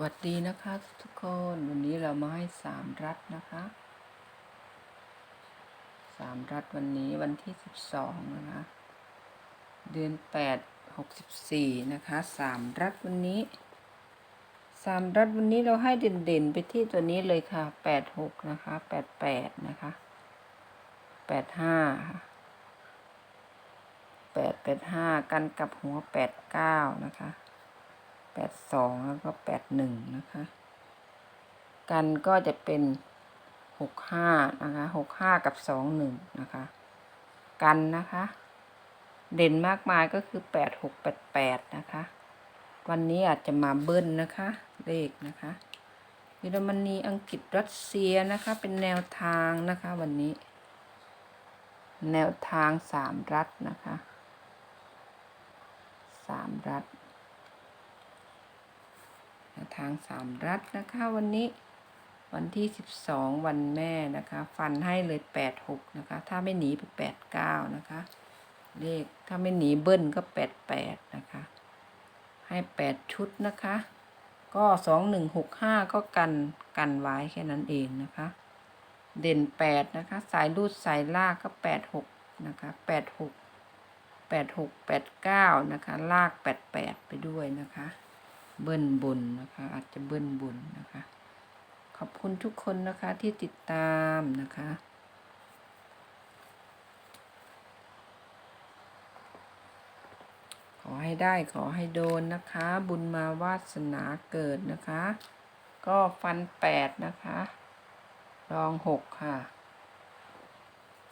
วัสดีนะคะทุกคนวันนี้เรามาให้สามรัฐนะคะสามรัฐวันนี้วันที่สิบสองนะคะ เดือนแปดหกสิบสี่นะคะสามรัฐวันนี้สามรัฐวันนี้เราให้เด่นๆไปที่ตัวนี้เลยค่ะแปดหกนะคะแปดแปดนะคะแปดห้าแปดแปดห้ากันกับหัวแปดเก้านะคะ แปดสองแล้วก็แปดหนึ่งนะคะ กันก็จะเป็นหกห้านะคะหกห้ากับสองหนึ่งนะคะ กันนะคะ เด่นมากมายก็คือแปดหกแปดแปดนะคะ วันนี้อาจจะมาเบิ้ลนะคะ เลขนะคะเยอรมนีอังกฤษรัสเซียนะคะ เป็นแนวทางนะคะวันนี้ แนวทางสามรัฐนะคะสามรัฐ ทางสามรัฐนะคะ วันนี้วันที่สิบสองวันแม่นะคะ ฟันให้เลยแปดหกนะคะ ถ้าไม่หนีไปแปดเก้านะคะ เลขถ้าไม่หนีเบิ้ลก็แปดแปดนะคะ ให้แปดชุดนะคะ ก็สองหนึ่งหกห้าก็กันกันไว้แค่นั้นเองนะคะ เด่นแปดนะคะ สายรูดสายลากก็แปดหกนะคะแปดหกแปดหกแปดเก้านะคะ ลากแปดแปดไปด้วยนะคะ เบิ้ลบนนะคะ อาจจะเบิ้ลบนนะคะ ขอบคุณทุกคนนะคะที่ติดตามนะคะขอให้ได้ขอให้โดนนะคะ บุญมาวาสนาเกิดนะคะ ก็ฟันแปดนะคะรองหกค่ะ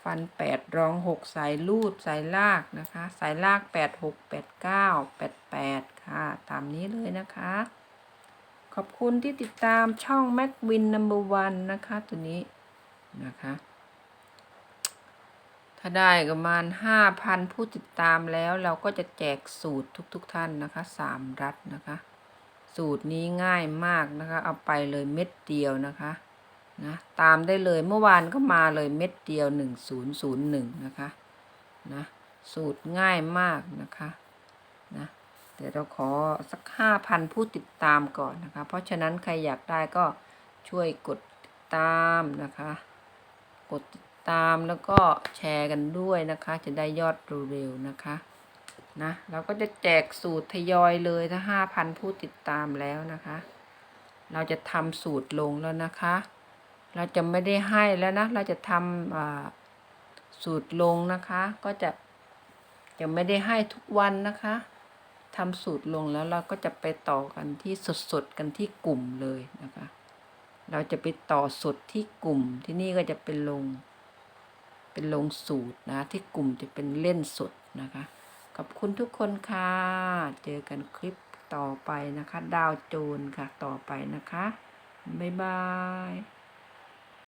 ฟันแปดรองหกสายลูดสายลากนะคะ สายลากแปดหกแปดเก้าแปดแปดค่ะามนี้เลยนะคะ ขอบคุณที่ติดตามช่องแม็กวินนัมเบอร์วันนะคะตัวนี้นะคะ ถ้าได้ประมาณห้าพันผู้ติดตามแล้วเราก็จะแจกสูตรทุกๆทท่านนะคะสามรัฐนะคะ สูตรนี้ง่ายมากนะคะ เอาไปเลยเม็ดเดียวนะคะนะตามได้เลยเมื่อวานก็มาเลยเม็ดเดียวหนึ่งศูนย์ศูนย์หนึ่งนะคะนะสูตรง่ายมากนะคะนะ เดี๋ยวเราขอสักห้าพันผู้ติดตามก่อนนะคะ เพราะฉะนั้นใครอยากได้ก็ช่วยกดติดตามนะคะ กดติดตามแล้วก็แชร์กันด้วยนะคะ จะได้ยอดเร็วๆนะคะนะเราก็จะแจกสูตรทยอยเลยถ้าห้าพันผู้ติดตามแล้วนะคะ เราจะทำสูตรลงแล้วนะคะ เราจะไม่ได้ให้แล้วนะ เราจะทำสูตรลงนะคะ ก็จะจะไม่ได้ให้ทุกวันนะคะ ทำสูตรลงแล้วเราก็จะไปต่อกันที่สดๆกันที่กลุ่มเลยนะคะ เราจะไปต่อสดที่กลุ่มที่นี่ก็จะเป็นลง เป็นลงสูตรนะที่กลุ่มจะเป็นเล่นสดนะคะขอบคุณทุกคนค่ะ เจอกันคลิปต่อไปนะคะ ดาวโจนค่ะต่อไปนะคะ บ๊ายบาย